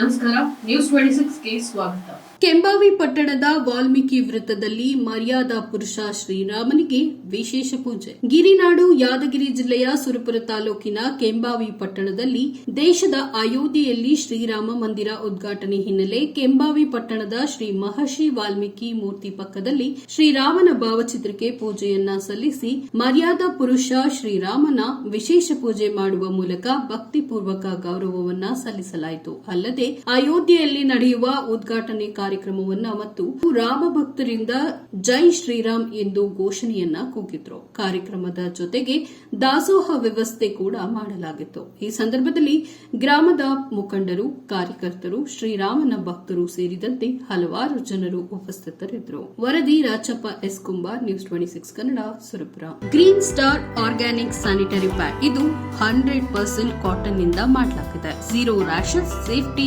ನಮಸ್ಕಾರ news twenty ಸಿಕ್ಸ್ಗೆ ಸ್ವಾಗತ. ಕೆಂಬಾವಿ ಪಟ್ಟಣದ ವಾಲ್ಮೀಕಿ ವೃತ್ತದಲ್ಲಿ ಮರ್ಯಾದಾ ಪುರುಷ ಶ್ರೀರಾಮನಿಗೆ ವಿಶೇಷ ಪೂಜೆ. ಗಿರಿನಾಡು ಯಾದಗಿರಿ ಜಿಲ್ಲೆಯ ಸುರಪುರ ತಾಲೂಕಿನ ಕೆಂಬಾವಿ ಪಟ್ಟಣದಲ್ಲಿ ದೇಶದ ಅಯೋಧ್ಯೆಯಲ್ಲಿ ಶ್ರೀರಾಮ ಮಂದಿರ ಉದ್ಘಾಟನೆ ಹಿನ್ನೆಲೆ ಕೆಂಬಾವಿ ಪಟ್ಟಣದ ಶ್ರೀ ಮಹರ್ಷಿ ವಾಲ್ಮೀಕಿ ಮೂರ್ತಿ ಪಕ್ಕದಲ್ಲಿ ಶ್ರೀರಾಮನ ಭಾವಚಿತ್ರಕ್ಕೆ ಪೂಜೆಯನ್ನ ಸಲ್ಲಿಸಿ ಮರ್ಯಾದಾ ಪುರುಷ ಶ್ರೀರಾಮನ ವಿಶೇಷ ಪೂಜೆ ಮಾಡುವ ಮೂಲಕ ಭಕ್ತಿಪೂರ್ವಕ ಗೌರವವನ್ನ ಸಲ್ಲಿಸಲಾಯಿತು. ಅಲ್ಲದೆ ಅಯೋಧ್ಯೆಯಲ್ಲಿ ನಡೆಯುವ ಉದ್ಘಾಟನೆ ಕಾರ್ಯಕ್ರಮವನ್ನ ಮತ್ತು ರಾಮ ಭಕ್ತರಿಂದ ಜೈ ಶ್ರೀರಾಮ್ ಎಂದು ಘೋಷಣೆಯನ್ನ ಕೂಗಿದ್ರು. ಕಾರ್ಯಕ್ರಮದ ಜೊತೆಗೆ ದಾಸೋಹ ವ್ಯವಸ್ಥೆ ಕೂಡ ಮಾಡಲಾಗಿತ್ತು. ಈ ಸಂದರ್ಭದಲ್ಲಿ ಗ್ರಾಮದ ಮುಖಂಡರು, ಕಾರ್ಯಕರ್ತರು, ಶ್ರೀರಾಮನ ಭಕ್ತರು ಸೇರಿದಂತೆ ಹಲವಾರು ಜನರು ಉಪಸ್ಥಿತರಿದ್ದರು. ವರದಿ Rachappa S Kumbar, news twenty six Kannada, Surapura. Green star organic sanitary pad. ಇದು ಹಂಡ್ರೆಡ್ ಪರ್ಸೆಂಟ್ ಕಾಟನ್ನಿಂದ ಮಾಡಲಾಗಿದೆ. Zero rashes, safety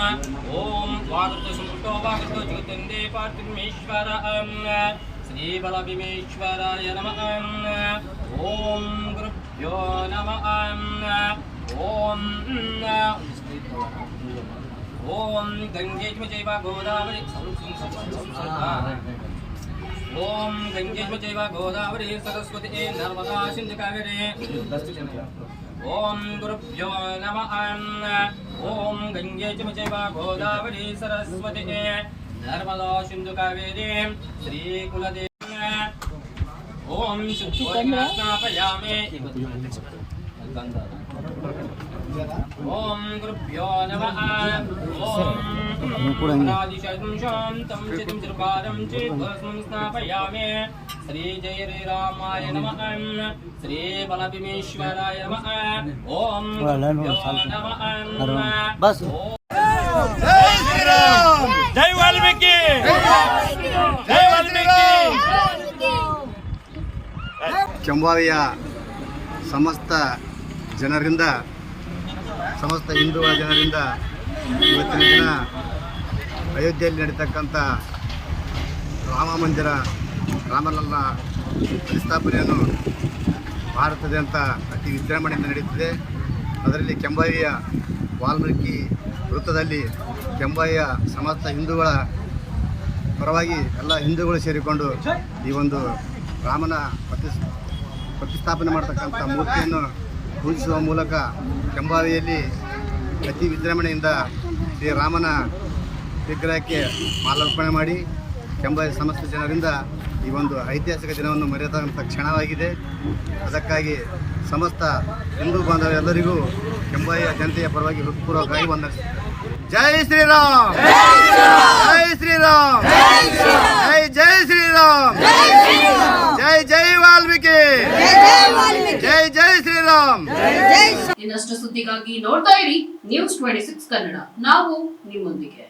ಜಗದ್ಗುರು ಓಂ ವಾಗೃತ ಸಂಪುಟೋ ವಾಗೃತ ಜಗತ್ತಂದೇ ಪಾರ್ಥಿಮೇಶ್ವರ ಶ್ರೀ ಬಲಭೀಮೇಶ್ವರಾಯ ನಮಃ ಓಂ ಗುರುಭ್ಯೋ ನಮಃ ಓಂ ಓಂ ಗಂಗೆ ಚೈವ ಗೋದಾವರಿ ಓಂ ಗಂಗೆ ఓం గురుభ్యో నమ ఓం గంగేచమచేవ గోదావరి సరస్వతి. నర్మదా సింధు కావేరీ శ్రీకులదే ఓం శుద్ధోపయామి ఓం గురుభ్యో నమ ఓం తం చతుర్పాదం చేత్వం ಶ್ರೀ ಜಯ ರೇ ರಾಮಾಯ ನಮಃ ಶ್ರೀ ಬಲಭೀಮೇಶ್ವರಾಯ ನಮಃ ಓಂ ಬಸ್. ಜೈ ವಾಲ್ಮೀಕಿ ಜೈ ವಾಲ್ಮೀಕಿ ಚಂಬಾವಿಯ ಸಮಸ್ತ ಜನರಿಂದ ಸಮಸ್ತ ಹಿಂದೂ ಜನರಿಂದ ಇವತ್ತಿನ ದಿನ ಅಯೋಧ್ಯೆಯಲ್ಲಿ ನಡೀತಕ್ಕಂಥ ರಾಮ ಮಂದಿರ ರಾಮಲಲ್ಲ ಪ್ರತಿಷ್ಠಾಪನೆಯನ್ನು ಭಾರತದಂತ ಅತಿ ವಿಜೃಂಭಣೆಯಿಂದ ನಡೆಯುತ್ತಿದೆ. ಅದರಲ್ಲಿ ಕೆಂಬಾವಿಯ ವಾಲ್ಮೀಕಿ ವೃತ್ತದಲ್ಲಿ ಕೆಂಬಾಯಿಯ ಸಮಸ್ತ ಹಿಂದೂಗಳ ಪರವಾಗಿ ಎಲ್ಲ ಹಿಂದೂಗಳು ಸೇರಿಕೊಂಡು ಈ ಒಂದು ರಾಮನ ಪ್ರತಿ ಪ್ರತಿಷ್ಠಾಪನೆ ಮಾಡತಕ್ಕಂಥ ಮೂರ್ತಿಯನ್ನು ಪೂಜಿಸುವ ಮೂಲಕ ಕೆಂಬಾವಿಯಲ್ಲಿ ಅತಿ ವಿಜೃಂಭಣೆಯಿಂದ ಶ್ರೀರಾಮನ ವಿಗ್ರಹಕ್ಕೆ ಮಾಲಾರ್ಪಣೆ ಮಾಡಿ ಕೆಂಬಾವಿ ಸಮಸ್ತ ಜನರಿಂದ ಈ ಒಂದು ಐತಿಹಾಸಿಕ ದಿನವನ್ನು ಮರೆಯತಕ್ಕಂಥ ಕ್ಷಣವಾಗಿದೆ. ಅದಕ್ಕಾಗಿ ಸಮಸ್ತ ಹಿಂದೂ ಬಾಂಧವರೆಲ್ಲರಿಗೂ ಕೆಂಬಾಯಿಯ ಜನತೆಯ ಪರವಾಗಿ ಹೃತ್ಪೂರ್ವಕವಾಗಿ ವಂದನೆ. ಜೈ ಶ್ರೀರಾಮ್! ಜೈ ಶ್ರೀರಾಮ್! ಜೈ ಜೈ ಶ್ರೀರಾಮ್! ಜೈ ಜೈ ವಾಲ್ಮೀಕಿ! ಜೈ ಜೈ ಶ್ರೀರಾಮ್! ಇನ್ನಷ್ಟು ಸುದ್ದಿಗಾಗಿ ನೋಡ್ತಾ ಇರಿ ನ್ಯೂಸ್ ಟ್ವೆಂಟಿ ಸಿಕ್ಸ್ ಕನ್ನಡ. ನಾವು ನಿಮ್ಮೊಂದಿಗೆ.